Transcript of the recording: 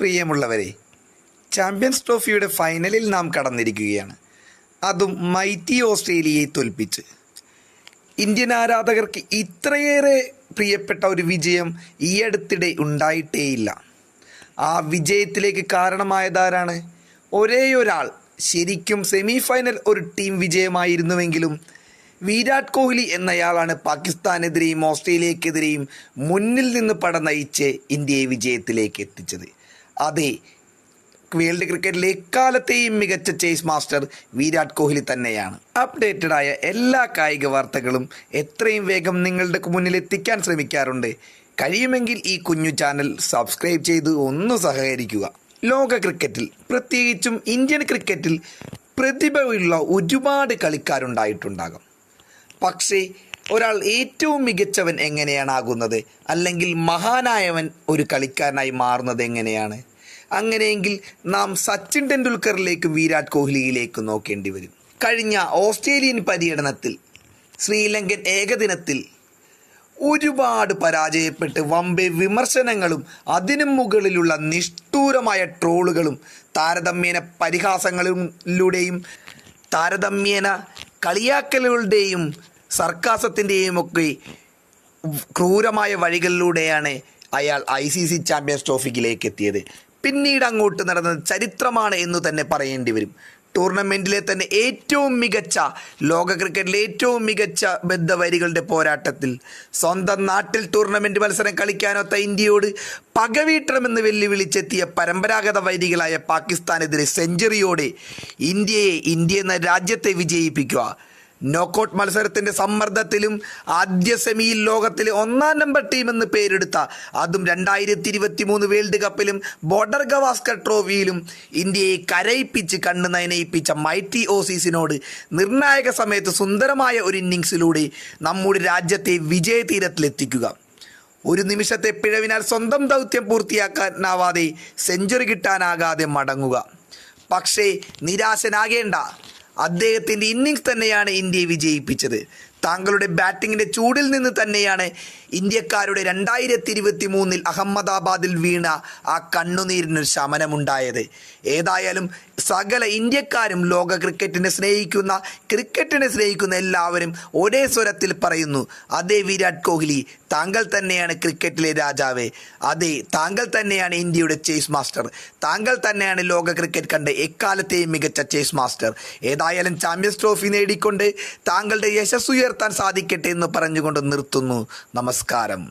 പ്രിയമുള്ളവരെ ചാമ്പ്യൻസ് ട്രോഫിയുടെ ഫൈനലിൽ നാം കടന്നിരിക്കുകയാണ്. അതും മൈറ്റി ഓസ്ട്രേലിയയെ തോൽപ്പിച്ച്. ഇന്ത്യൻ ആരാധകർക്ക് ഇത്രയേറെ പ്രിയപ്പെട്ട ഒരു വിജയം ഈ അടുത്തിടെ ഉണ്ടായിട്ടേയില്ല. ആ വിജയത്തിലേക്ക് കാരണമായതാരാണ്? ഒരേയൊരാൾ ശരിക്കും സെമി ഫൈനൽ ഒരു ടീം വിജയമായിരുന്നുവെങ്കിലും വിരാട് കോഹ്ലി എന്നയാളാണ് പാകിസ്ഥാനെതിരെയും ഓസ്ട്രേലിയക്കെതിരെയും മുന്നിൽ നിന്ന് പട നയിച്ച് ഇന്ത്യയെ വിജയത്തിലേക്ക് എത്തിച്ചത്. അതെ. വേൾഡ് ക്രിക്കറ്റിലെ എക്കാലത്തെയും മികച്ച ചേസ് മാസ്റ്റർ വിരാട് കോഹ്ലി തന്നെയാണ്. അപ്ഡേറ്റഡ് ആയ എല്ലാ കായിക വാർത്തകളും എത്രയും വേഗം നിങ്ങളുടെ മുന്നിൽ എത്തിക്കാൻ ശ്രമിക്കാറുണ്ട്. കഴിയുമെങ്കിൽ ഈ കുഞ്ഞു ചാനൽ സബ്സ്ക്രൈബ് ചെയ്ത് ഒന്ന് സഹകരിക്കുക. ലോക ക്രിക്കറ്റിൽ പ്രത്യേകിച്ചും ഇന്ത്യൻ ക്രിക്കറ്റിൽ പ്രതിഭയുള്ള ഒരുപാട് കളിക്കാരുണ്ടായിട്ടുണ്ടാകും. പക്ഷേ ഒരാൾ ഏറ്റവും മികച്ചവൻ എങ്ങനെയാണാകുന്നത്? അല്ലെങ്കിൽ മഹാനായവൻ ഒരു കളിക്കാരനായി മാറുന്നത് എങ്ങനെയാണ്? അങ്ങനെയെങ്കിൽ നാം സച്ചിൻ ടെണ്ടുൽക്കറിലേക്കും വിരാട് കോഹ്ലിയിലേക്കും നോക്കേണ്ടി വരും. കഴിഞ്ഞ ഓസ്ട്രേലിയൻ പര്യടനത്തിൽ ശ്രീലങ്കൻ ഏകദിനത്തിൽ ഒരുപാട് പരാജയപ്പെട്ട് വമ്പെ വിമർശനങ്ങളും അതിനും മുകളിലുള്ള നിഷ്ഠൂരമായ ട്രോളുകളും താരതമ്യേന പരിഹാസങ്ങളിലൂടെയും താരതമ്യേന കളിയാക്കലുകളുടെയും സർക്കാസത്തിന്റെയും ഒക്കെ ക്രൂരമായ വഴികളിലൂടെയാണ് അയാൾ ഐ സി സി ചാമ്പ്യൻസ് ട്രോഫിക്കിലേക്ക് എത്തിയത്. പിന്നീട് അങ്ങോട്ട് നടന്നത് ചരിത്രമാണ് എന്ന് തന്നെ പറയേണ്ടി വരും. ടൂർണമെന്റിലെ തന്നെ ഏറ്റവും മികച്ച ലോക ക്രിക്കറ്റിലെ ഏറ്റവും മികച്ച ബദ്ധവരികളുടെ പോരാട്ടത്തിൽ സ്വന്തം നാട്ടിൽ ടൂർണമെന്റ് മത്സരം കളിക്കാനൊത്ത ഇന്ത്യയോട് പകവീട്ടണമെന്ന് വെല്ലുവിളിച്ചെത്തിയ പരമ്പരാഗത വൈരികളായ പാകിസ്ഥാനെതിരെ സെഞ്ചുറിയോടെ ഇന്ത്യയെ ഇന്ത്യ എന്ന രാജ്യത്തെ വിജയിപ്പിക്കുക. നോക്കൌട്ട് മത്സരത്തിന്റെ സമ്മർദ്ദത്തിലും ആദ്യ സെമിയിൽ ലോകത്തിലെ ഒന്നാം നമ്പർ ടീം എന്ന് പേരെടുത്ത അതും രണ്ടായിരത്തി ഇരുപത്തി മൂന്ന് വേൾഡ് കപ്പിലും ബോർഡർ ഗവാസ്കർ ട്രോഫിയിലും ഇന്ത്യയെ കരയിപ്പിച്ച് കണ്ണു നയനയിപ്പിച്ച മൈറ്റി ഓസീസിനോട് നിർണായക സമയത്ത് സുന്ദരമായ ഒരു ഇന്നിങ്സിലൂടെ നമ്മുടെ രാജ്യത്തെ വിജയതീരത്തിലെത്തിക്കുക ഒരു നിമിഷത്തെ പിഴവിനാൽ സ്വന്തം ദൗത്യം പൂർത്തിയാക്കാനാവാതെ സെഞ്ചുറി കിട്ടാനാകാതെ മടങ്ങുക. പക്ഷേ നിരാശനാകേണ്ട അദ്ദേഹത്തിന്റെ ഇന്നിങ്സ് തന്നെയാണ് ഇന്ത്യയെ വിജയിപ്പിച്ചത്. താങ്കളുടെ ബാറ്റിങ്ങിന്റെ ചൂടിൽ നിന്ന് തന്നെയാണ് ഇന്ത്യക്കാരുടെ രണ്ടായിരത്തി ഇരുപത്തി മൂന്നിൽ അഹമ്മദാബാദിൽ വീണ ആ കണ്ണുനീരിനൊരു ശമനമുണ്ടായത്. ഏതായാലും സകല ഇന്ത്യക്കാരും ലോക ക്രിക്കറ്റിനെ സ്നേഹിക്കുന്ന ക്രിക്കറ്റിനെ സ്നേഹിക്കുന്ന എല്ലാവരും ഒരേ സ്വരത്തിൽ പറയുന്നു അതേ വിരാട് കോഹ്ലി താങ്കൾ തന്നെയാണ് ക്രിക്കറ്റിലെ രാജാവ്. അതെ താങ്കൾ തന്നെയാണ് ഇന്ത്യയുടെ ചേസ് മാസ്റ്റർ. താങ്കൾ തന്നെയാണ് ലോക ക്രിക്കറ്റ് കണ്ട് എക്കാലത്തെയും മികച്ച ചേസ് മാസ്റ്റർ. ഏതായാലും ചാമ്പ്യൻസ് ട്രോഫി നേടിക്കൊണ്ട് താങ്കളുടെ യശസ് ഉയർത്താൻ സാധിക്കട്ടെ എന്ന് പറഞ്ഞുകൊണ്ട് നിർത്തുന്നു. നമസ്കാരം.